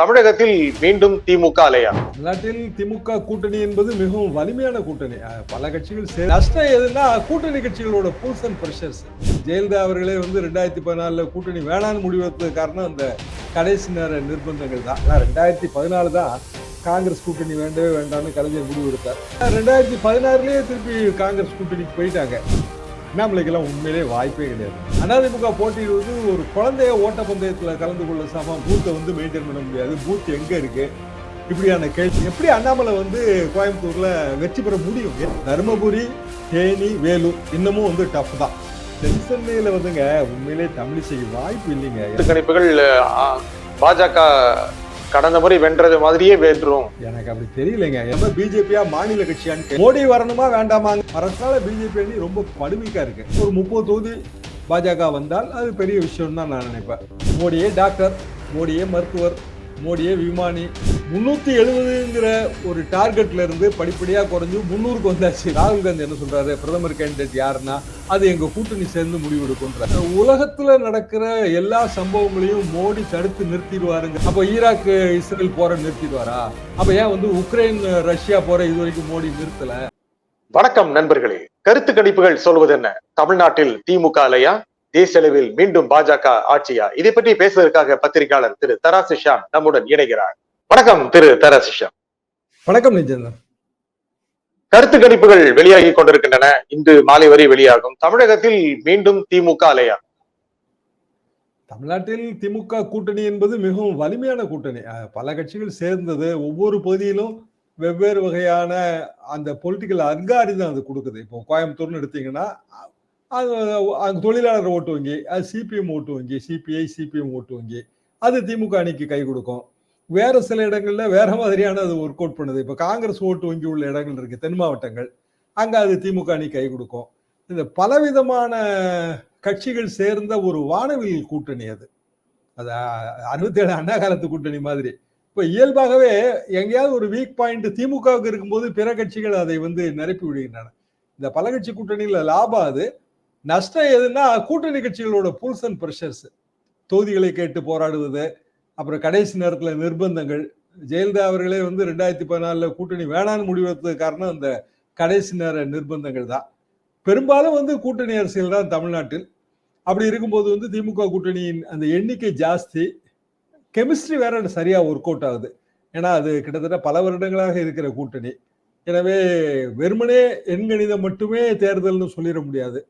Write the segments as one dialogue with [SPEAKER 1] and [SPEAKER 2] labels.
[SPEAKER 1] தமிழகத்தில் மீண்டும் திமுக அலையா?
[SPEAKER 2] தமிழ்நாட்டில் திமுக கூட்டணி என்பது மிகவும் வலிமையான கூட்டணி. பல கட்சிகள் நஷ்டம் எதுன்னா கூட்டணி கட்சிகளோட பூல்ஸ் அண்ட் ப்ரெஷர்ஸ் ஜெயலலிதா அவர்களே வந்து ரெண்டாயிரத்தி பதினாலுல கூட்டணி வேணான்னு முடிவெடுத்தது காரணம் அந்த கடைசி நேர நிர்பந்தங்கள் தான். ஆனால் ரெண்டாயிரத்தி பதினாலு தான் காங்கிரஸ் கூட்டணி வேண்டவே வேண்டாம்னு கலைஞர் முடிவு எடுத்தார். ரெண்டாயிரத்தி பதினாறுலேயே திருப்பி காங்கிரஸ் கூட்டணிக்கு போயிட்டாங்க. அண்ணாமலைக்கெல்லாம் உண்மையிலே வாய்ப்பே கிடையாது. அதிமுக போட்டியிடுவது ஒரு குழந்தைய ஓட்ட பந்தயத்தில் கலந்து கொள்ள சமம் பூத்தை வந்து மெயின்டைன் பண்ண முடியாது. பூத் எங்கே இருக்குது இப்படியான கேள்வி. எப்படி அண்ணாமலை வந்து கோயம்புத்தூரில் வெற்றி பெற முடியும்? தருமபுரி தேனி வேலூர் இன்னமும் வந்து டஃப் தான். தென்சென்னையில் வந்துங்க உண்மையிலே தமிழிசைக்கு வாய்ப்பு இல்லைங்க.
[SPEAKER 1] கணிப்புகள் பாஜக கடந்த முறை வென்றது மாதிரியே வென்றும்.
[SPEAKER 2] எனக்கு அப்படி தெரியலங்க. எந்த பிஜேபியா மாநில கட்சியான்னு மோடி வரணுமா வேண்டாமாங்க. அரசால பிஜேபி அணி ரொம்ப படுமைக்கா இருக்கு. ஒரு முப்பது தொகுதி பாஜக வந்தால் அது பெரிய விஷயம் தான் நான் நினைப்பேன். மோடியே டாக்டர் மோடியே மருத்துவர் மோடியே விமானி. முன்னூத்தி எழுபதுங்கிற ஒரு டார்கெட்ல இருந்து படிப்படியா குறைஞ்சு முன்னூறுக்கு வந்தாச்சு. ராகுல் காந்தி என்ன சொல்றாரு? பிரதமர் கேண்டிடேட் யாருன்னா அது எங்க கூட்டணி சேர்ந்து முடிவெடுக்கும்ன்ற உலகத்துல நடக்கிற எல்லா சம்பவங்களையும் மோடி தடுத்து நிறுத்திடுவாருங்க. அப்ப ஈராக் இஸ்ரேல் போற நிறுத்திடுவாரா? அப்ப ஏன் வந்து உக்ரைன் ரஷ்யா போற இது வரைக்கும் மோடி நிறுத்தல?
[SPEAKER 1] வணக்கம் நண்பர்களே. கருத்து கணிப்புகள் சொல்வது என்ன தமிழ்நாட்டில் திமுக அலையா? அளவில் மீண்டும் பாஜக ஆட்சியா? இதை பற்றி பேசுவதற்காக பத்திரிகையாளர் திரு தராசு ஷாம் நம்முடன் இணைகிறார். வணக்கம் திரு தராசு ஷாம்
[SPEAKER 2] வணக்கம் நிஜந்தன்.
[SPEAKER 1] கருத்து கணிப்புகள் வெளியாகி கொண்டிருக்கின்றன. இன்று மாலை வரை வெளியாகும். தமிழகத்தில் மீண்டும் திமுக அலையா?
[SPEAKER 2] தமிழ்நாட்டில் திமுக கூட்டணி என்பது மிகவும் வலிமையான கூட்டணி. பல கட்சிகள் சேர்ந்தது. ஒவ்வொரு பகுதியிலும் வெவ்வேறு வகையான அந்த பொலிட்டிக்கல் அல்காரிதம் அது கொடுக்குது. இப்போ கோயம்புத்தூர்னு எடுத்தீங்கன்னா அது தொழிலாளர் ஓட்டு வங்கி அது சிபிஎம் ஓட்டு வங்கி சிபிஐ சிபிஎம் ஓட்டு வங்கி அது திமுக அணிக்கு கை கொடுக்கும். வேற சில இடங்களில் வேற மாதிரியான அது ஒர்க் அவுட் பண்ணுது. இப்போ காங்கிரஸ் ஓட்டு வங்கி உள்ள இடங்கள் இருக்கு தென் மாவட்டங்கள். அங்கே அது திமுக அணி கை கொடுக்கும். இந்த பலவிதமான கட்சிகள் சேர்ந்த ஒரு வானவில் கூட்டணி அது. அது அறுபத்தி ஏழு அண்ணா காலத்து கூட்டணி மாதிரி. இப்போ இயல்பாகவே எங்கேயாவது ஒரு வீக் பாயிண்ட் திமுகவுக்கு இருக்கும்போது பிற கட்சிகள் அதை வந்து நிரப்பி விடுகின்றன. இந்த பல கட்சி கூட்டணியில் லாபம் அது. நஷ்டம் எதுன்னா கூட்டணி கட்சிகளோட பூல்ஸ் அண்ட் ப்ரெஷர்ஸ் தொகுதிகளை கேட்டு போராடுவது அப்புறம் கடைசி நேரத்தில் நிர்பந்தங்கள். ஜெயலலிதா அவர்களே வந்து ரெண்டாயிரத்தி பதினாலில் கூட்டணி வேணான்னு முடிவெடுத்தது காரணம் அந்த கடைசி நேர நிர்பந்தங்கள் தான். பெரும்பாலும் வந்து கூட்டணி அரசியல் தான் தமிழ்நாட்டில். அப்படி இருக்கும்போது வந்து திமுக கூட்டணியின் அந்த எண்ணிக்கை ஜாஸ்தி. கெமிஸ்ட்ரி வேற சரியாக ஒர்க் அவுட் ஆகுது. ஏன்னா அது கிட்டத்தட்ட பல வருடங்களாக இருக்கிற கூட்டணி. எனவே வெறுமனே எண்கணிதம் மட்டுமே தேர்தல்னு சொல்லிட முடியாது.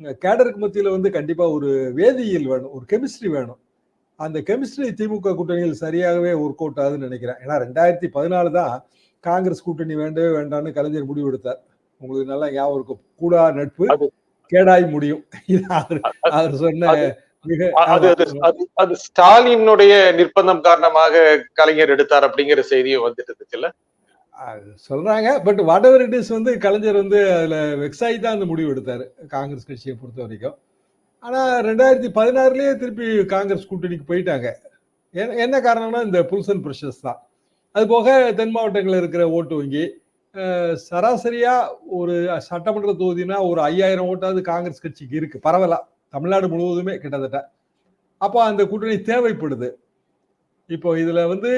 [SPEAKER 2] கேடருக்கு மத்தியில் வந்து கண்டிப்பா ஒரு வேதியியல் வேணும் ஒரு கெமிஸ்ட்ரி வேணும். அந்த கெமிஸ்ட்ரி திமுக கூட்டணியில் சரியாகவே ஒர்க் அவுட் ஆகுதுன்னு நினைக்கிறேன். ஏன்னா ரெண்டாயிரத்தி பதினாலு தான் காங்கிரஸ் கூட்டணி வேண்டவே வேண்டாம்னு கலைஞர் முடிவு எடுத்தார். உங்களுக்கு நல்லா ஞாபகம் இருக்கும். கூடா நட்பு கேடாய் முடியும். அவர் சொன்ன
[SPEAKER 1] அது- ஸ்டாலினுடைய நிர்பந்தம் காரணமாக கலைஞர் எடுத்தார் அப்படிங்கிற செய்தியும் வந்துட்டு இருந்துச்சுல்ல?
[SPEAKER 2] சொல்றாங்க. But whatever it is வந்து கலைஞர் வந்து அதுல வெக்ஸாகி தான் அந்த முடிவு எடுத்தாரு காங்கிரஸ் கட்சியை பொறுத்த வரைக்கும். ஆனா ரெண்டாயிரத்தி பதினாறுலயே திருப்பி காங்கிரஸ் கூட்டணிக்கு போயிட்டாங்க. என்ன- என்ன காரணம்னா இந்த புல்சன் ப்ரெஷர்ஸ் தான். அது போக தென் மாவட்டங்களில் இருக்கிற ஓட்டு வங்கி சராசரியாக சராசரியா ஒரு சட்டமன்ற தொகுதினா ஒரு ஐயாயிரம் ஓட்டாவது காங்கிரஸ் கட்சிக்கு இருக்கு. பரவலா தமிழ்நாடு முழுவதுமே கிட்டத்தட்ட. அப்போ அந்த கூட்டணி தேவைப்படுது. இப்போ இதுல வந்து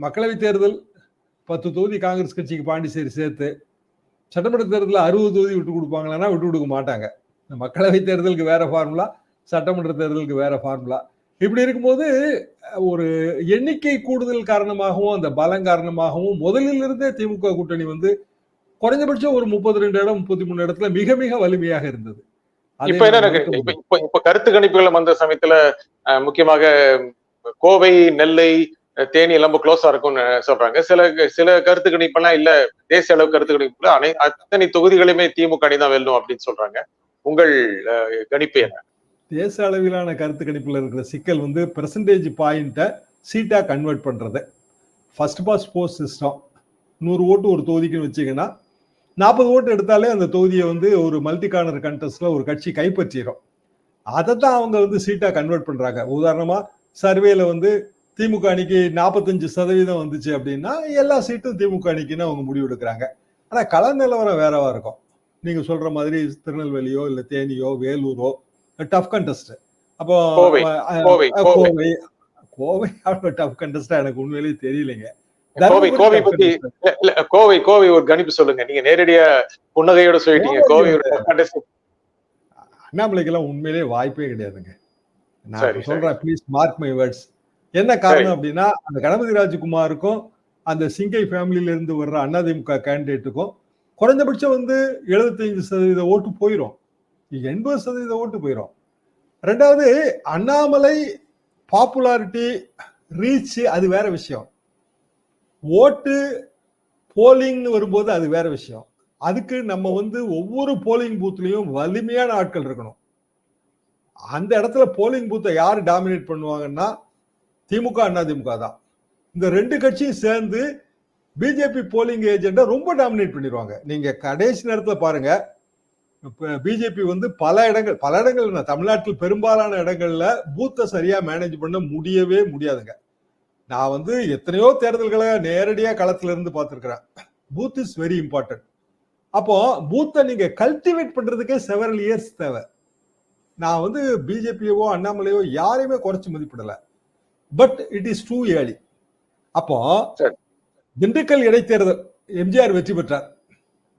[SPEAKER 2] மக்களவை தேர்தல் பத்து தொகுதி காங்கிரஸ் கட்சிக்கு பாண்டிச்சேரி சேர்த்து சட்டமன்ற தேர்தலில் அறுபது தொகுதி விட்டு கொடுப்பாங்களான்னா விட்டு கொடுக்க மாட்டாங்க. மக்களவை தேர்தலுக்கு வேற ஃபார்முலா சட்டமன்ற தேர்தலுக்கு வேற ஃபார்முலா இப்படி இருக்கும்போது ஒரு எண்ணிக்கை கூடுதல் காரணமாகவும் அந்த பலம் காரணமாகவும் முதலில் இருந்தே திமுக கூட்டணி வந்து குறைஞ்சபட்சம் ஒரு முப்பத்தி ரெண்டு இடம் முப்பத்தி மூணு இடத்துல மிக மிக வலிமையாக இருந்தது.
[SPEAKER 1] இப்ப என்ன இப்ப கருத்து கணிப்புகள் வந்த சமயத்துல முக்கியமாக கோவை நெல்லை தேனி எல்லாம் க்ளோஸா இருக்கும்னு சொல்றாங்க. சில சில கருத்து கணிப்பெல்லாம் இல்ல. தேசிய அளவு கருத்து கணிப்புல அனை அத்தனை தொகுதிகளையுமே திமுக அணி தான் வெல்லும் அப்படின்னு சொல்றாங்க. உங்கள் கணிப்பு என்ன?
[SPEAKER 2] தேச அளவிலான கருத்து கணிப்பில் இருக்கிற சிக்கல் வந்து பெர்சன்டேஜ் பாயிண்ட்டை சீட்டாக கன்வெர்ட் பண்றது. ஃபர்ஸ்ட் பாஸ் போஸ்ட் சிஸ்டம் நூறு ஓட்டு ஒரு தொகுதிக்குன்னு வச்சிங்கன்னா நாற்பது ஓட்டு எடுத்தாலே அந்த தொகுதியை வந்து ஒரு மல்டி கார்னர் கண்டஸ்ட்ல ஒரு கட்சி கைப்பற்றிடும் அதை தான் அவங்க வந்து சீட்டாக கன்வெர்ட் பண்ணுறாங்க உதாரணமாக சர்வேல வந்து திமுக அணிக்கு நாற்பத்தஞ்சு சதவீதம் வந்துச்சு அப்படின்னா எல்லா சீட்டும் திமுக அணிக்குன்னு அவங்க முடிவு எடுக்கிறாங்க ஆனால் கள நிலவரம் வேறவா இருக்கும். நீங்கள் சொல்கிற மாதிரி திருநெல்வேலியோ இல்லை தேனியோ வேலூரோ டஃப் கண்டஸ்ட் அப்போ
[SPEAKER 1] கோவை, கோவை,
[SPEAKER 2] அவ்வளவு டஃப் கண்டஸ்டா எனக்கு உண்மையிலேயே தெரியலைங்க.
[SPEAKER 1] கோவை கோவை பத்தி. இல்ல, கோவை கோவை ஒரு கணிப்பு சொல்லுங்க. நீங்க நேரடியா புன்னகையோட சொல்லிட்டீங்க.
[SPEAKER 2] கோவை
[SPEAKER 1] contest.
[SPEAKER 2] அண்ணாமலைக்கெல்லாம் உண்மையிலேயே வாய்ப்பே கிடையாதுங்க. நான் சொல்றேன் ப்ளீஸ் மார்க் மை வேர்ட்ஸ் என்ன காரணம் அப்படின்னா அந்த கணபதி ராஜகுமாருக்கும் அந்த சிங்கை ஃபேமிலியில இருந்து வர்ற அதிமுக கேண்டிடேட்டுக்கும் குறைஞ்சபட்சம் வந்து 75% சதவீத ஓட்டு போயிடும் எண்பது சதவீத ஓட்டு போயிடும் ரெண்டாவது அண்ணாமலை பாப்புலாரிட்டி ரீச் அது வேற விஷயம். ஓட்டு போலிங்னு வரும்போது அது வேற விஷயம். அதுக்கு நம்ம வந்து ஒவ்வொரு போலிங் பூத்லயும் வலிமையான ஆட்கள் இருக்கணும். அந்த இடத்துல போலிங் பூத்தை யார் டாமினேட் பண்ணுவாங்கன்னா திமுக அண்ணா திமுக தான். இந்த ரெண்டு கட்சியும் சேர்ந்து பிஜேபி போலிங் ஏஜெண்டை ரொம்ப டாமினேட் பண்ணிடுவாங்க. நீங்க கடைசி நேரத்தில் பாருங்க. பிஜேபி வந்து பல இடங்கள் பல இடங்கள் தமிழ்நாட்டில் பெரும்பாலான இடங்கள்ல பூத்தை சரியா மேனேஜ் பண்ண முடியவே முடியாதுங்க. நான் வந்து எத்தனையோ தேர்தல்களை நேரடியா களத்துல இருந்து பார்த்துருக்குறேன். பூத் இஸ் வெரி இம்பார்ட்டன்ட் அப்போ பூத்தை நீங்க கல்டிவேட் பண்றதுக்கே செவரல் இயர்ஸ் தேவை. நான் வந்து பிஜேபியவோ அண்ணாமலையோ யாரையுமே குறைச்சு மதிப்பிடலை. But it is too early அப்போ. திண்டுக்கல் இடைத்தேர்தல் எம்ஜிஆர் வெற்றி பெற்றார்.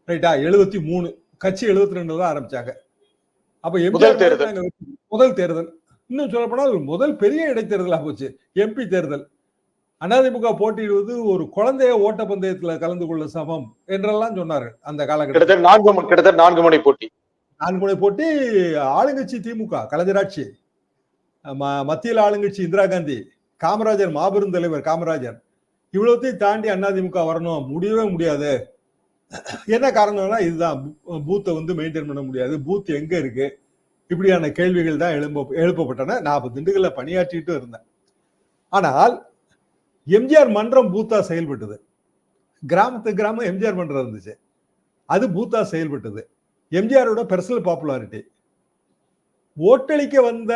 [SPEAKER 2] ரைட்டா எழுபத்தி மூணு. கட்சி எழுபத்தி ரெண்டுல தான் ஆரம்பிச்சாங்க. அப்ப எம்ஜிஆர் முதல் தேர்தல். இன்னும் சொல்ல போனால் முதல் பெரிய இடைத்தேர்தலா போச்சு. எம்பி தேர்தல். அதிமுக போட்டியிடுவது ஒரு குழந்தைய ஓட்டப்பந்தயத்துல கலந்து கொள்ள சமம் என்றெல்லாம் சொன்னாரு அந்த காலகட்டத்தில்.
[SPEAKER 1] கிட்டத்தட்ட நான்கு மணி- கிட்டத்தட்ட நான்கு முனை போட்டி.
[SPEAKER 2] நான்குமுறை போட்டி ஆளுங்கட்சி திமுக கலைஞராட்சி மத்தியில் ஆளுங்கட்சி இந்திரா காந்தி. காமராஜர் மாபெரும் தலைவர் காமராஜர். இவ்வளோத்தையும் தாண்டி அதிமுக வரணும். முடியவே முடியாது. என்ன காரணம்னா இதுதான். பூத்தை வந்து மெயின்டைன் பண்ண முடியாது. பூத் எங்க இருக்கு? இப்படியான கேள்விகள் தான் எழும்ப எழுப்பப்பட்டன. நாற்பது திண்டுகளில் பணியாற்றிட்டு இருந்தேன். ஆனால் எம்ஜிஆர் மன்றம் பூத்தா செயல்பட்டது. கிராமத்து கிராமம் எம்ஜிஆர் மன்றம் இருந்துச்சு. அது பூத்தா செயல்பட்டது. எம்ஜிஆரோட பெர்சனல் பாப்புலாரிட்டி ஓட்டளிக்க வந்த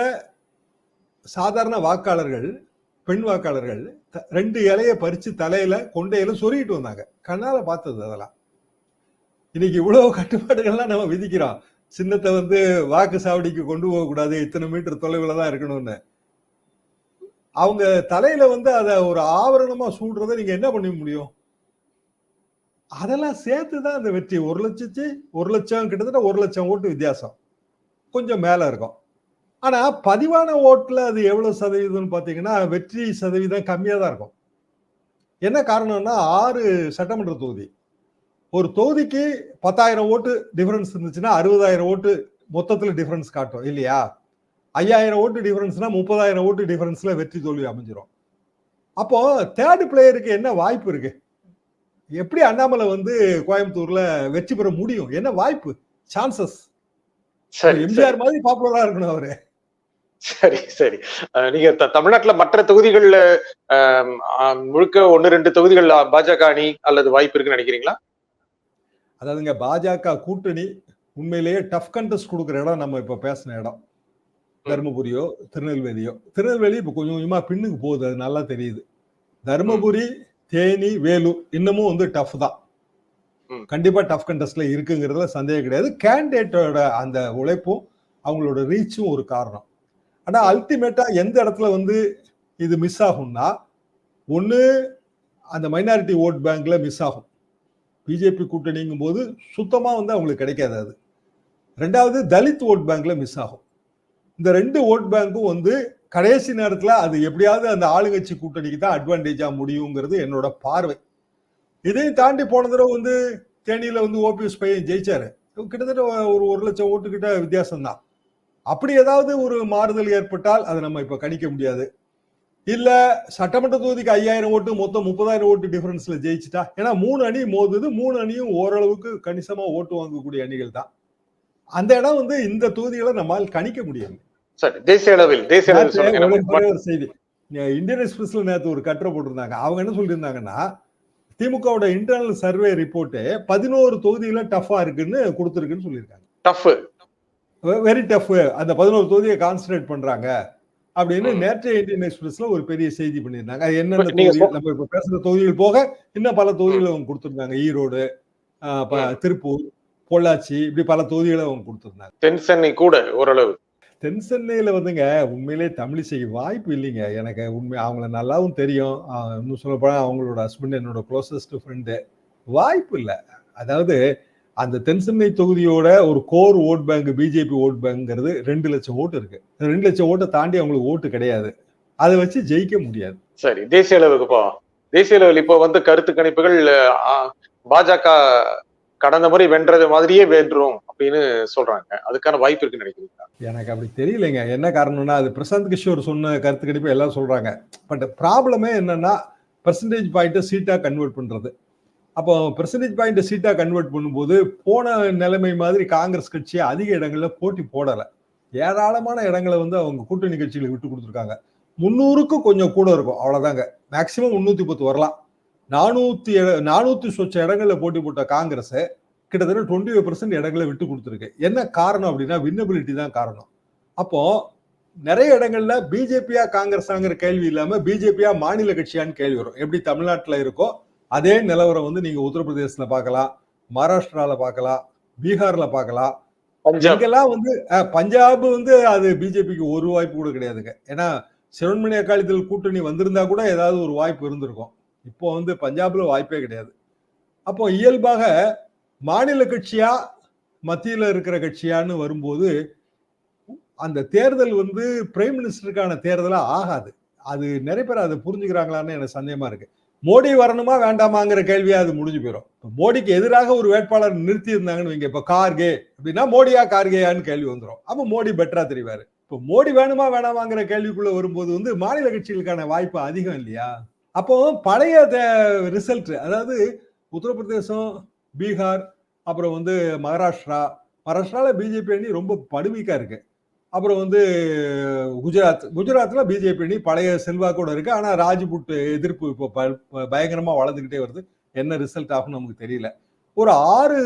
[SPEAKER 2] சாதாரண வாக்காளர்கள் பெண் வாக்காளர்கள் த- ரெண்டு இலையை பறிச்சு தலையில கொண்டையில சொருகிட்டு வந்தாங்க. கண்ணால பார்த்தது அதெல்லாம். இன்னைக்கு இவ்வளவு கட்டுப்பாடுகள்லாம் நம்ம விதிக்கிறோம். சின்னத்தை வந்து வாக்கு சாவடிக்கு கொண்டு போக கூடாது. இத்தனை மீட்டர் தொலைவில் தான் இருக்கணும்னு. அவங்க தலையில வந்து அதை ஒரு ஆவரணமா சூடுறதை நீங்க என்ன பண்ண முடியும்? அதெல்லாம் சேர்த்து தான் அந்த வெற்றி. ஒரு லட்சத்து ஒரு லட்சம் கிட்டத்தட்ட ஒரு லட்சம் ஓட்டு வித்தியாசம். கொஞ்சம் மேல இருக்கும். ஆனா பதிவான ஓட்டுல அது எவ்வளவு சதவீதம்னு பாத்தீங்கன்னா வெற்றி சதவீதம் கம்மியா தான் இருக்கும். என்ன காரணம்னா ஆறு சட்டமன்ற தொகுதி. ஒரு தொகுதிக்கு பத்தாயிரம் ஓட்டு டிஃபரன்ஸ் இருந்துச்சுன்னா அறுபதாயிரம் ஓட்டு மொத்தத்துல டிஃபரன்ஸ் காட்டும் இல்லையா? ஐயாயிரம் ஓட்டு டிஃபரன்ஸ்னா முப்பதாயிரம் ஓட்டு டிஃபரன்ஸ்ல வெற்றி தோல்வி அமைஞ்சிரும். அப்போ தேர்ட் பிளேயருக்கு என்ன வாய்ப்பு இருக்கு? எப்படி அண்ணாமலை வந்து கோயம்புத்தூர்ல வெற்றி பெற முடியும்? என்ன வாய்ப்பு? சான்சஸ் எம்ஜிஆர் மாதிரி பாப்புலரா இருக்கணும் அவரு.
[SPEAKER 1] சரி சரி. நீங்க தமிழ்நாட்டுல மற்ற தொகுதிகள்ல முழுக்க ஒன்னு ரெண்டு தொகுதிகள் பாஜக அணி அல்லது வாய்ப்பு இருக்குன்னு நினைக்கிறீங்களா?
[SPEAKER 2] அதாவதுங்க பாஜக கூட்டணி உண்மையிலேயே டஃப் கண்டஸ்ட் கொடுக்குற இடம் நம்ம இப்ப பேசின இடம். தருமபுரியோ திருநெல்வேலியோ. திருநெல்வேலி இப்ப கொஞ்சம் கொஞ்சமா பின்னுக்கு போகுது அது நல்லா தெரியுது. தருமபுரி தேனி வேலூர் இன்னமும் வந்து டஃப் தான். கண்டிப்பா டஃப் கண்டஸ்ட்ல இருக்குங்கிறதுல சந்தேகம் கிடையாது. கேண்டிடேட்டோட அந்த உழைப்பும் அவங்களோட ரீச்சும் ஒரு காரணம். ஆனா அல்டிமேட்டா எந்த இடத்துல வந்து இது மிஸ் ஆகும்னா ஒண்ணு அந்த மைனாரிட்டி ஓட் பேங்க்ல மிஸ் ஆகும். பிஜேபி கூட்டணிங்கும் போது சுத்தமா வந்து அவங்களுக்கு கிடைக்காது அது. ரெண்டாவது தலித் ஓட் பேங்க்ல மிஸ் ஆகும். இந்த ரெண்டு ஓட் பேங்க்கும் வந்து கடைசி நேரத்துல அது எப்படியாவது அந்த ஆளுங்கட்சி கூட்டணிக்கு தான் அட்வான்டேஜா முடியுங்கிறது என்னோட பார்வை. இதையும் தாண்டி போன தடவை வந்து தேனியில வந்து ஓபிஎஸ் பையன் ஜெயிச்சாரு. கிட்டத்தட்ட ஒரு ஒரு லட்சம் ஓட்டுக்கிட்ட வித்தியாசம் தான் அப்படி ஏதாவது ஒரு மாறுதல் ஏற்பட்டால் அதை நம்ம இப்ப கணிக்க முடியாது. இல்ல சட்டமன்ற தொகுதிக்கு ஐயாயிரம் ஓட்டு மொத்தம் முப்பதாயிரம் ஓட்டு டிஃபரன்ஸ்ல ஜெயிச்சுட்டா ஏன்னா மூணு அணி மோதுது மூணு அணியும் ஓரளவுக்கு கணிசமா ஓட்டு வாங்கக்கூடிய அணிகள் தான். அந்த இடம் வந்து இந்த தொகுதிகளை நம்மால் கணிக்க முடியாது
[SPEAKER 1] தேசிய அளவில் தேசிய அளவில்
[SPEAKER 2] செய்தி. இந்தியன் எக்ஸ்பிரஸ்ல நேத்து ஒரு கட்டுரை போட்டிருந்தாங்க. அவங்க என்ன சொல்லியிருந்தாங்கன்னா திமுகவோட இன்டர்னல் சர்வே ரிப்போர்ட்டு பதினோரு தொகுதியில டஃபா இருக்குன்னு கொடுத்துருக்குன்னு சொல்லியிருக்காங்க.
[SPEAKER 1] டஃப்
[SPEAKER 2] வெரி டஃப் அந்த பதினோரு தொகுதியை கான்சன்ட்ரேட் பண்றாங்க. அப்படின்னு
[SPEAKER 1] ம்.
[SPEAKER 2] நேற்றைய இந்தியன் எக்ஸ்பிரஸ்ல ஒரு பெரிய செய்தி பண்ணியிருந்தாங்க. அது என்னென்ன தொகுதி நம்ம இப்ப பேசுற தொகுதிகள் போக இன்னும் பல தொகுதிகளை அவங்க கொடுத்திருந்தாங்க. ஈரோடு. திருப்பூர் பொள்ளாச்சி இப்படி பல தொகுதிகளை அவங்க கொடுத்திருந்தாங்க.
[SPEAKER 1] தென் சென்னை கூட ஓரளவு.
[SPEAKER 2] தென் சென்னையில வந்துங்க உண்மையிலே தமிழிசைக்கு வாய்ப்பு இல்லைங்க. எனக்கு உண்மை அவங்கள நல்லாவும் தெரியும். இன்னும் சொல்ல போனா அவங்களோட ஹஸ்பண்ட் என்னோட க்ளோசஸ்ட் ஃப்ரெண்டு வாய்ப்பு இல்லை. அதாவது அந்த தென் சென்னை தொகுதியோட ஒரு core vote bank BJP vote பேங்க்ங்கிறது ரெண்டு லட்சம் ஓட்டு இருக்கு. ரெண்டு லட்சம் ஓட்டை தாண்டி அவங்களுக்கு ஓட்டு கிடையாது. அதை வச்சு ஜெயிக்க முடியாது.
[SPEAKER 1] சரி தேசிய அளவுக்கு போ. தேசிய அளவில் இப்போ வந்து கருத்து கணிப்புகள் பாஜக கடந்த முறை வென்றது மாதிரியே வென்றும் அப்படின்னு சொல்றாங்க. அதுக்கான வாய்ப்பு இருக்குன்னு நினைக்கிறீங்க
[SPEAKER 2] எனக்கு அப்படி தெரியலைங்க. என்ன காரணம்னா அது பிரசாந்த் கிஷோர் சொன்ன கருத்து கணிப்பு எல்லாம் சொல்றாங்க. பட் ப்ராப்ளமே என்னன்னா பெர்சன்டேஜ் பாயிண்ட்டை சீட்டா கன்வெர்ட் பண்றது. அப்போ பெர்சன்டேஜ் பாயிண்ட் சீட்டா கன்வெர்ட் பண்ணும்போது போன நிலைமை மாதிரி காங்கிரஸ் கட்சி அதிக இடங்கள்ல போட்டி போடல. ஏராளமான இடங்களை வந்து அவங்க கூட்டணி கட்சிகளுக்கு விட்டு கொடுத்துருக்காங்க. முந்நூறுக்கும் கொஞ்சம் கூட இருக்கும் அவ்வளவுதாங்க. மேக்சிமம் முன்னூத்தி பத்து வரலாம். நானூத்தி நானூற்றி நானூத்தி சொச்ச இடங்களில் போட்டி போட்ட காங்கிரஸ் கிட்டத்தட்ட டுவெண்ட்டி ஃபைவ் பர்சன்ட் இடங்களை விட்டு கொடுத்துருக்கு. என்ன காரணம் அப்படின்னா வின்னபிலிட்டி தான் காரணம். அப்போ நிறைய இடங்கள்ல பிஜேபியா காங்கிரஸாங்கிற கேள்வி இல்லாம பிஜேபியா மாநில கட்சியான்னு கேள்வி வரும். எப்படி தமிழ்நாட்டில் இருக்கோ அதே நிலவரம் வந்து நீங்க உத்தரப்பிரதேசத்துல பார்க்கலாம் மகாராஷ்டிரால பார்க்கலாம் பீகார்ல பார்க்கலாம். இங்கெல்லாம் வந்து பஞ்சாப் வந்து அது பிஜேபிக்கு ஒரு வாய்ப்பு கூட கிடையாதுங்க. ஏன்னா சிவன்மணி அக்காலத்தில் கூட்டணி வந்திருந்தா கூட ஏதாவது ஒரு வாய்ப்பு இருந்திருக்கும். இப்போ வந்து பஞ்சாப்ல வாய்ப்பே கிடையாது. அப்போ இயல்பாக மாநில கட்சியா மத்தியில இருக்கிற கட்சியான்னு வரும்போது அந்த தேர்தல் வந்து பிரைம் மினிஸ்டருக்கான தேர்தலா ஆகாது. அது நிறைய பேர் அதை புரிஞ்சுக்கிறாங்களான்னு எனக்கு சந்தேகமா இருக்கு. மோடி வரணுமா வேண்டாமாங்கிற கேள்வியா அது முடிஞ்சு போயிடும் மோடிக்கு எதிராக ஒரு வேட்பாளர் நிறுத்தி இருந்தாங்கன்னு வைங்க இப்ப கார்கே அப்படின்னா மோடியா கார்கேயான்னு கேள்வி வந்துடும் அப்ப மோடி பெட்டரா தெரிவாரு. இப்போ மோடி வேணுமா வேணாமாங்கிற கேள்விக்குள்ள வரும்போது வந்து மாநில கட்சிகளுக்கான வாய்ப்பு அதிகம் இல்லையா? அப்போ பழைய ரிசல்ட் அதாவது உத்தரப்பிரதேசம் பீகார் அப்புறம் வந்து மகாராஷ்டிரா மகாராஷ்டிரால பிஜேபி அணி ரொம்ப படுமிக்கா இருக்கு. அப்புறம் வந்து குஜராத் குஜராத்தில் பிஜேபி அணி பழைய செல்வாக்கோட இருக்குது ஆனால் ராஜ்புட் எதிர்ப்பு இப்போ ப- பயங்கரமாக வளர்ந்துக்கிட்டே வருது. என்ன ரிசல்ட் ஆகும் நமக்கு தெரியல. ஒரு ஆறு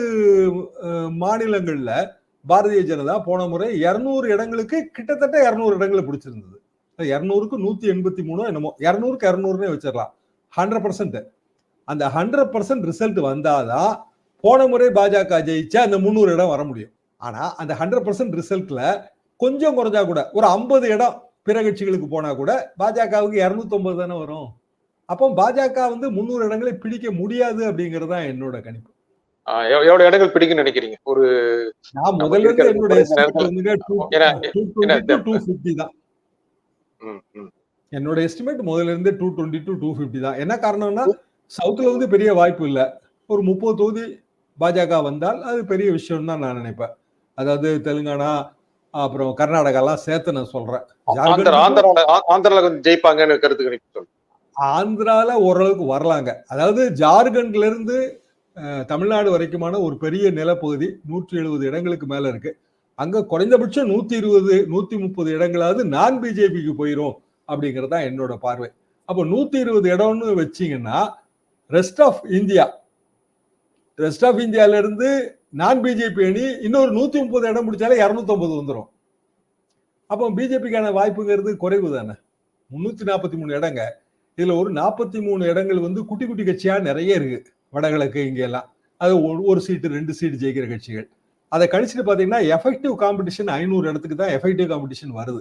[SPEAKER 2] மாநிலங்களில் பாரதிய ஜனதா போன முறை இரநூறு இடங்களுக்கு கிட்டத்தட்ட இரநூறு இடங்களை பிடிச்சிருந்தது. இரநூறுக்கு நூற்றி எண்பத்தி மூணோ என்னமோ இரநூறுக்கு இரநூறுனே வச்சிடலாம். Hundred percent. அந்த ஹண்ட்ரட் பர்சன்ட் ரிசல்ட் வந்தாதான் போன முறை பாஜக ஜெயிச்சா அந்த முந்நூறு இடம் வர முடியும். ஆனால் அந்த ஹண்ட்ரட் பர்சன்ட் ரிசல்ட்டில் கொஞ்சம் குறைஞ்சா கூட ஒரு ஐம்பது இடம் பிற கட்சிகளுக்கு போனா கூட பாஜகவுக்கு இருநூத்தி தானே வரும். அப்போ பாஜக வந்து முந்நூறு இடங்களை பிடிக்க முடியாது அப்படிங்கிறது தான் என்னோட கணிப்பு.
[SPEAKER 1] எவ்வளவு இடங்கள் பிடிக்குன்னு நினைக்கிறீங்க? ஒரு
[SPEAKER 2] நான்
[SPEAKER 1] நம்ம
[SPEAKER 2] முதல்ல இருந்து
[SPEAKER 1] இருக்கிற
[SPEAKER 2] என்னோட
[SPEAKER 1] குறைந்த
[SPEAKER 2] estimate
[SPEAKER 1] நேரத்துல-
[SPEAKER 2] வந்துங்க two-
[SPEAKER 1] ஏன்னா,
[SPEAKER 2] 220 to 250 தான். என்னோட எஸ்டிமேட் முதல்ல இருந்து two twenty to two fifty தான். என்ன காரணம்னா சவுத்துல வந்து பெரிய வாய்ப்பு இல்ல. ஒரு முப்பது தொகுதி பாஜக வந்தால் அது பெரிய விஷயம் தான் நான் நினைப்பேன். அதாவது தெலுங்கானா அப்புறம் கர்நாடகாலாம் சேர்த்து நான் சொல்றேன்.
[SPEAKER 1] ஆந்திரால கொஞ்சம் ஜெயிப்பாங்கன்னு கருத்து சொல்லு
[SPEAKER 2] ஆந்திரால ஓரளவுக்கு வரலாங்க. அதாவது ஜார்க்கண்ட்ல இருந்து தமிழ்நாடு வரைக்குமான ஒரு பெரிய நிலப்பகுதி நூற்றி எழுபது இடங்களுக்கு மேல இருக்கு. அங்க குறைந்தபட்சம் நூத்தி இருபது நூத்தி முப்பது இடங்களாவது நான் பிஜேபிக்கு போயிரும் அப்படிங்கிறது தான் என்னோட பார்வை. அப்போ நூத்தி இருபது இடம்னு வச்சீங்கன்னா rest of India rest of இந்தியால இருந்து நான் பிஜேபி அணி இன்னொரு நூத்தி முப்பது இடம் பிடிச்சாலே இரநூத்தொம்பது வந்துடும் அப்போ பிஜேபிக்கான வாய்ப்புங்கிறது குறைவு தானே? முன்னூத்தி நாற்பத்தி மூணு இடங்க. இதுல ஒரு நாற்பத்தி மூணு இடங்கள் வந்து குட்டி குட்டி கட்சியா நிறைய இருக்கு. வடகிழக்கு இங்கெல்லாம். அது ஒரு- ஒரு சீட்டு ரெண்டு சீட்டு ஜெயிக்கிற கட்சிகள். அதை கழிச்சுட்டு பாத்தீங்கன்னா எஃபெக்டிவ் காம்படிஷன் ஐநூறு இடத்துக்கு தான் எஃபெக்டிவ் காம்படிஷன் வருது.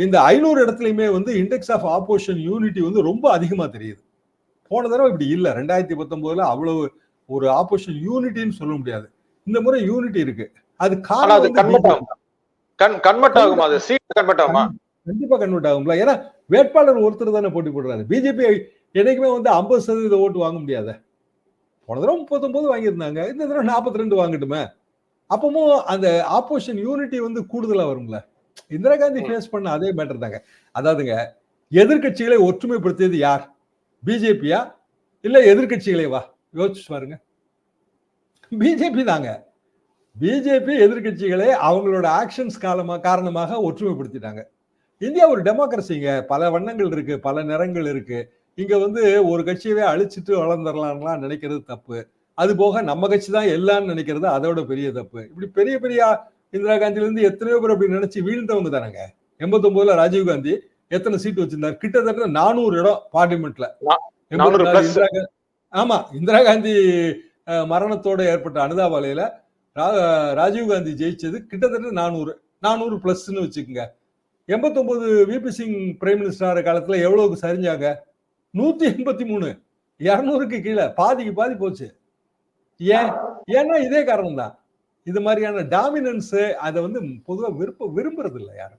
[SPEAKER 2] இந்த ஐநூறு இடத்துலயுமே வந்து இண்டெக்ஸ் ஆஃப் ஆப்போசிஷன் யூனிட்டி வந்து ரொம்ப அதிகமா தெரியுது. போன தடவை இப்படி இல்லை. ரெண்டாயிரத்தி பத்தொன்பதுல அவ்வளவு ஒரு ஆப்போசிஷன் யூனிட்டின்னு சொல்ல முடியாது. இந்த முறை யூனிட்டி இருக்கு. அது காரணம்
[SPEAKER 1] கன்வெர்ட். ஆகும்? கன் கன்வெர்ட் ஆகுமா அது? சீட் கன்வெர்ட் ஆகுமா?
[SPEAKER 2] கண்டிப்பா கன்வெர்ட் ஆகும்ல. ஏன்னா வேட்பாளர் ஒருத்தர் தானே போட்டி போடுறாரு. பிஜேபி என்னைக்குமே வந்து ஐம்பது சதவீத ஓட்டு வாங்க முடியாத. போன தடவை முப்பத்தொன்பது வாங்கியிருந்தாங்க. இந்த தடவை நாற்பத்தி ரெண்டு வாங்கட்டுமே. அப்பவும் அந்த ஆப்போசிஷன் யூனிட்டி வந்து கூடுதலா வரும்ல. இந்திரா காந்தி. ஃபேஸ் பண்ண அதே மேட்டர் தாங்க. அதாவதுங்க எதிர்க்கட்சிகளை ஒற்றுமைப்படுத்தியது யார்? பிஜேபியா இல்ல எதிர்க்கட்சிகளே வா? யோசிச்சு பாருங்க. பிஜேபி தாங்க. பிஜேபி எதிர்க்கட்சிகளை அவங்களோட ஆக்ஷன்ஸ் காலமா காரணமாக ஒற்றுமைப்படுத்திட்டாங்க. இந்தியா ஒரு டெமோக்ரஸிங்க பல வண்ணங்கள் இருக்கு பல நிறங்கள் இருக்கு. இங்க வந்து ஒரு கட்சியவே அழிச்சிட்டு வளர்ந்துடலாம்லாம் நினைக்கிறது தப்பு. அது போக நம்ம கட்சி தான் எல்லாம்னு நினைக்கிறது அதோட பெரிய தப்பு. இப்படி பெரிய பெரிய இந்திரா காந்தில இருந்து எத்தனையோ பேர் அப்படி நினைச்சு வீழ்ந்தவங்க தானங்க. எண்பத்தொன்பதுல ராஜீவ் காந்தி எத்தனை சீட் வச்சிருந்தார்? கிட்டத்தட்ட நானூறு இடம் பார்லிமெண்ட்ல
[SPEAKER 1] நா- 400 plus.
[SPEAKER 2] இந்திரா கா- ஆமா இந்திரா காந்தி மரணத்தோட ஏற்பட்ட அனுதாபாலையில ரா- ராஜீவ் காந்தி ஜெயிச்சது கிட்டத்தட்ட நானூறு நானூறு பிளஸ்ன்னு வச்சுக்கோங்க. எண்பத்தொன்பது விபி சிங் பிரைம் மினிஸ்டர் காலத்துல எவ்வளவுக்கு சரிஞ்சாங்க? நூத்தி எண்பத்தி மூணு. இருநூறுக்கு கீழே. பாதிக்கு பாதி போச்சு. ஏன்? ஏன்னா இதே காரணம் தான் இது மாதிரியான டாமினன்ஸ் அதை வந்து பொதுவா விருப்ப விரும்புறது இல்லை யாரும்.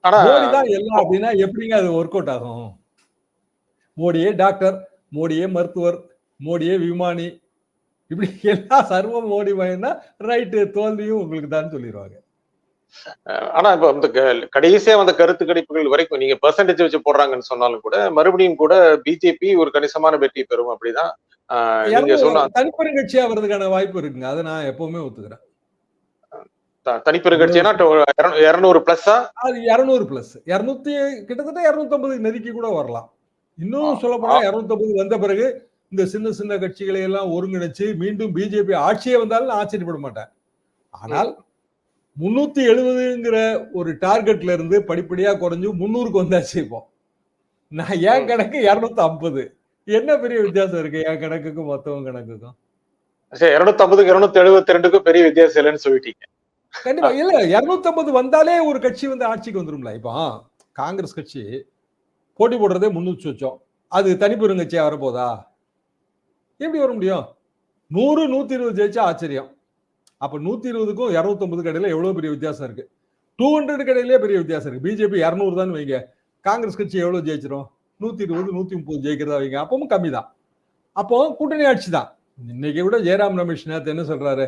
[SPEAKER 1] ஆனா
[SPEAKER 2] மோடி தான் எல்லாம் அப்படின்னா எப்படிங்க அது ஒர்க் அவுட் ஆகும்? மோடியே டாக்டர் மோடியே மருத்துவர் மோடியே விமானி. இப்படி எல்லாம் சர்வ மோடி மயன்னா ரைட்டு தோல்வியும் உங்களுக்கு தான் சொல்லிடுவாங்க
[SPEAKER 1] ஆனா இப்ப இந்த க- கடைசியா வந்த கருத்து கணிப்புகள் வரைக்கும் நீங்க பெர்சன்டேஜ் வச்சு போடுறாங்கன்னு சொன்னாலும் கூட மறுபடியும் கூட பிஜேபி ஒரு கணிசமான வெற்றி பெறும் அப்படிதான் நீங்க சொன்ன
[SPEAKER 2] தனிப்பெருங்கட்சியா வர்றதுக்கான வாய்ப்பு இருக்குங்க. அதை நான் எப்பவுமே ஒத்துக்கிறேன்.
[SPEAKER 1] த- தனிப்பெருங்கட்சினா இருநூறு பிளஸ்ஸா
[SPEAKER 2] அது இருநூறு பிளஸ் இருநூத்தி கிட்டத்தட்ட இருநூத்தி நெருக்கி கூட வரலாம். இன்னும் சொல்ல போனா இருநூத்தி வந்த பிறகு இந்த சின்ன சின்ன கட்சிகளை எல்லாம் ஒருங்கிணைச்சு மீண்டும் பிஜேபி ஆட்சியே வந்தாலும் நான் ஆச்சரியப்பட மாட்டேன். ஆனால் முன்னூத்தி எழுபதுங்கிற ஒரு டார்கெட்ல இருந்து படிப்படியா குறைஞ்சு முன்னூறுக்கு வந்தாச்சு இப்போ. நான் என் கணக்கு இருநூத்தி ஐம்பது என்ன பெரிய வித்தியாசம் இருக்கு என் கணக்குக்கும் மொத்தவங்க கணக்குக்கும்?
[SPEAKER 1] சரி இருநூத்தி ஐம்பதுக்கு இருநூத்தி எழுபத்தி ரெண்டுக்கும் பெரிய வித்தியாசம் இல்லைன்னு சொல்லிட்டீங்க.
[SPEAKER 2] கண்டிப்பா. இல்ல இருநூத்தி ஐம்பது வந்தாலே ஒரு கட்சி வந்து ஆட்சிக்கு வந்துரும்ல இப்போ காங்கிரஸ் கட்சி போட்டி போடுறதே முன்னூத்தி சொச்சம் அது தனிப்பெரும் கட்சியா வரப்போதா? எப்படி வர முடியும்? நூறு நூத்தி இருபது ஜெயிச்சா ஆச்சரியம். அப்ப நூத்தி இருபதுக்கும் இருநூத்தி ஐம்பது கடையில எவ்வளவு பெரிய வித்தியாசம் இருக்கு? டூ ஹண்ட்ரட் கடையிலே பெரிய வித்தியாசம் இருக்கு. பிஜேபி இரநூறு தான் வைங்க. காங்கிரஸ் கட்சி எவ்வளவு ஜெயிச்சிரும்? நூத்தி இருபது நூத்தி முப்பது ஜெயிக்கிறதா வைங்க. அப்பவும் கம்மி தான் அப்போ கூட்டணி ஆட்சி தான். இன்னைக்கு விட ஜெயராம் ரமேஷ் நேரத்தை என்ன சொல்றாரு?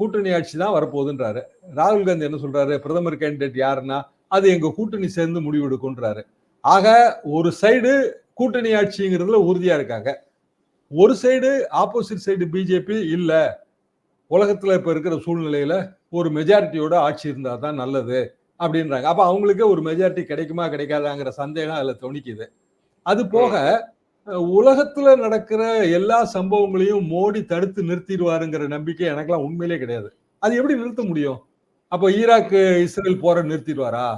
[SPEAKER 2] கூட்டணி ஆட்சி தான் வரப்போகுதுன்றாரு. ராகுல் காந்தி என்ன சொல்றாரு? பிரதமர் கேண்டிடேட் யாருன்னா அது எங்க கூட்டணி சேர்ந்து முடிவெடுக்கும்ன்றாரு. ஆக ஒரு சைடு கூட்டணி ஆட்சிங்கிறதுல உறுதியா இருக்காங்க. ஒரு சைடு ஆப்போசிட் சைடு பிஜேபி இல்லை. உலகத்தில் இப்போ இருக்கிற சூழ்நிலையில் ஒரு மெஜாரிட்டியோட ஆட்சி இருந்தால் தான் நல்லது அப்படின்றாங்க. அப்போ அவங்களுக்கே ஒரு மெஜாரிட்டி கிடைக்குமா கிடைக்காதாங்கிற சந்தேகம் அதில் துணிக்குது அது போக உலகத்தில் உலகத்துல நடக்கிற எல்லா சம்பவங்களையும் மோடி தடுத்து நிறுத்திடுவாருங்கிற நம்பிக்கை எனக்கெல்லாம் உண்மையிலே கிடையாது. அது எப்படி நிறுத்த முடியும்? அப்போ ஈராக்கு இஸ்ரேல் போற நிறுத்திடுவாரா?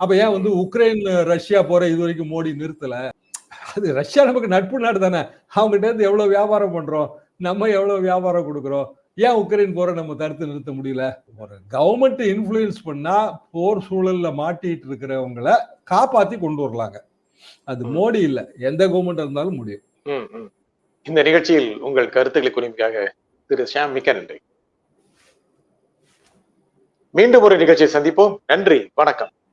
[SPEAKER 2] அப்ப ஏன் வந்து உக்ரைன் ரஷ்யா போற இது வரைக்கும் மோடி நிறுத்தலை? அது ரஷ்யா நமக்கு நட்பு நாடு தானே. அவங்ககிட்ட இருந்து எவ்வளவு வியாபாரம் பண்றோம்? நம்ம எவ்வளவு வியாபாரம் கொடுக்குறோம்? ஏன் உக்ரைன் போற நம்ம தடுத்து நிறுத்த முடியல? ஒரு கவர்மெண்ட் இன்ஃப்ளூயன்ஸ் பண்ணா போர் சூழல்ல மாட்டிட்டு இருக்கிறவங்கள காப்பாத்தி கொண்டு வரலாங்க. அது. மோடி இல்ல. எந்த கவர்மெண்ட் இருந்தாலும் முடியும்.
[SPEAKER 1] இந்த நிகழ்ச்சியில் உங்கள் கருத்துக்களை குறிப்பாக திரு ஷாம் மிக்க நன்றி. மீண்டும் ஒரு நிகழ்ச்சியை சந்திப்போம். நன்றி. வணக்கம்.